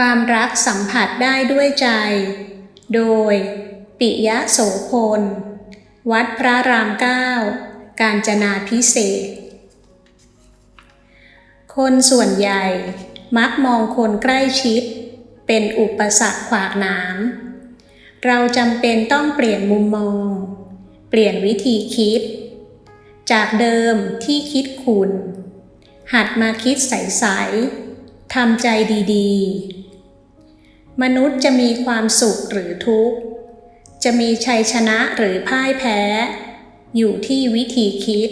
ความรักสัมผัสได้ด้วยใจ โดย ปิยะโสพล วัดพระรามเก้า กาญจนาพิเศษ คนส่วนใหญ่มักมองคนใกล้ชิด เป็นอุปสรรคขวากหนาม เราจำเป็นต้องเปลี่ยนมุมมอง เปลี่ยนวิธีคิด จากเดิมที่คิดคุณ หัดมาคิดใสๆทำใจดี ๆ มนุษย์จะมีความสุขหรือทุกข์ จะมีชัยชนะหรือพ่ายแพ้ อยู่ที่วิธีคิด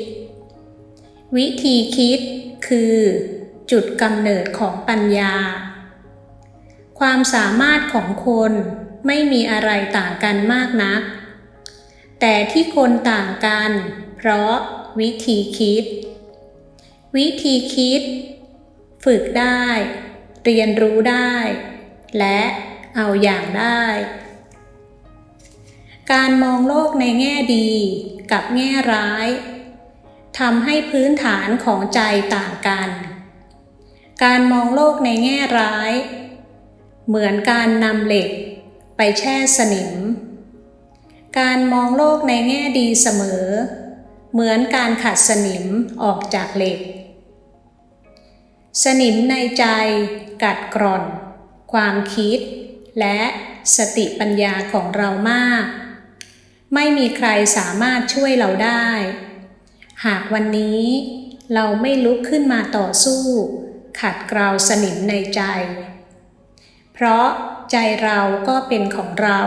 วิธีคิดคือ จุดกำเนิดของปัญญา ความสามารถของคนไม่มีอะไรต่างกันมากนัก แต่ที่คนต่างกัน เพราะวิธีคิด วิธีคิด ฝึกได้ เรียนรู้ได้ และเอาอย่างได้ การมองโลกในแง่ดีกับแง่ร้ายทำให้พื้นฐานของใจต่างกัน การมองโลกในแง่ร้าย เหมือนการนำเหล็กไปแช่สนิม การมองโลกในแง่ดีเสมอ เหมือนการขัดสนิมออกจากเหล็ก สนิมในใจกัดกร่อน ความคิด และสติปัญญาของเรามาก ไม่มีใครสามารถช่วยเราได้ หากวันนี้เราไม่ลุกขึ้นมาต่อสู้ ขัดเกลาสนิมในใจ เพราะใจเราก็เป็นของเรา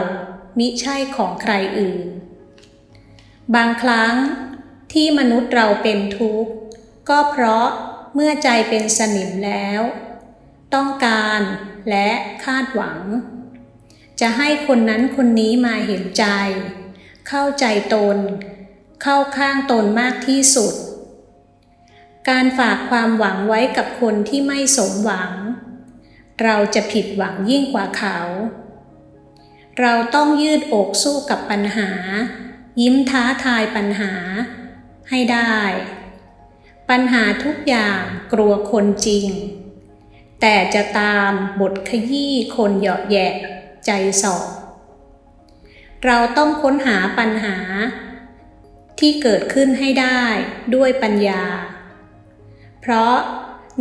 มิใช่ของใครอื่น บางครั้งที่มนุษย์เราเป็นทุกข์ ก็เพราะเมื่อใจเป็นสนิมแล้ว ต้องการ และคาดหวัง จะให้คนนั้นคนนี้มาเห็นใจ เข้าใจตน เข้าข้างตนมากที่สุด การฝากความหวังไว้กับคนที่ไม่สมหวัง เราจะผิดหวังยิ่งกว่าเขา เราต้องยืดอกสู้กับปัญหา ยิ้มท้าทายปัญหา ให้ได้ ปัญหาทุกอย่างกลัวคนจริง แต่จะตามบทขยี้คนเหยาะแยะใจสอบเราต้องค้นหาปัญหา ที่เกิดขึ้นให้ได้ด้วยปัญญา เพราะ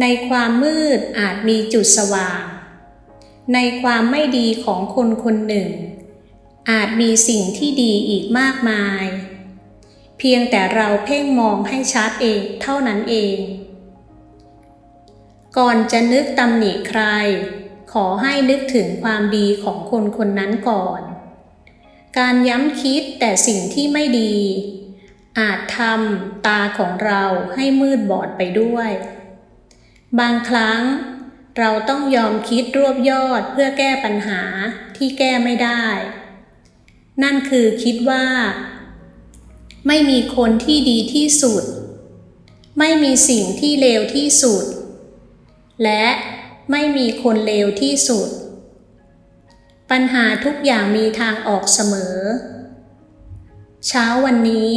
ในความมืดอาจมีจุดสว่าง ในความไม่ดีของคนคนหนึ่ง อาจมีสิ่งที่ดีอีกมากมาย เพียงแต่เราเพ่งมองให้ชัดเองเท่านั้นเอง ก่อนจะนึกตำหนิใคร ขอให้นึกถึงความดีของคนคนนั้นก่อน การย้ำคิดแต่สิ่งที่ไม่ดี อาจทำตาของเราให้มืดบอดไปด้วย บางครั้ง เราต้องยอมคิดรวบยอดเพื่อแก้ปัญหาที่แก้ไม่ได้ นั่นคือคิดว่า ไม่มีคนที่ดีที่สุด ไม่มีสิ่งที่เลวที่สุด และไม่มีคนเลวที่สุด ปัญหาทุกอย่างมีทางออกเสมอ เช้าวันนี้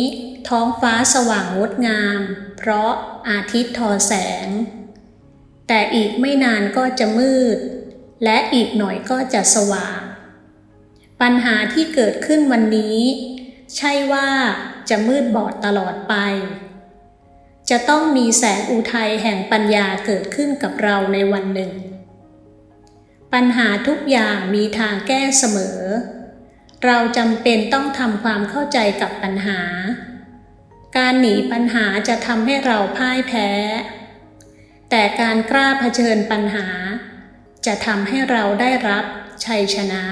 ท้องฟ้าสว่างงดงาม เพราะอาทิตย์ทอแสง แต่อีกไม่นานก็จะมืด และอีกหน่อยก็จะสว่าง ปัญหาที่เกิดขึ้นวันนี้ ใช่ว่าจะมืดบอดตลอดไป จะต้องมีแสงอุทัยแห่งปัญญาเกิดขึ้นกับเราในวันหนึ่ง ปัญหาทุกอย่างมีทางแก้เสมอ เราจำเป็นต้องทำความเข้าใจกับปัญหา การหนีปัญหาจะทำให้เราพ่ายแพ้ แต่การกล้าเผชิญปัญหา จะทำให้เราได้รับชัยชนะ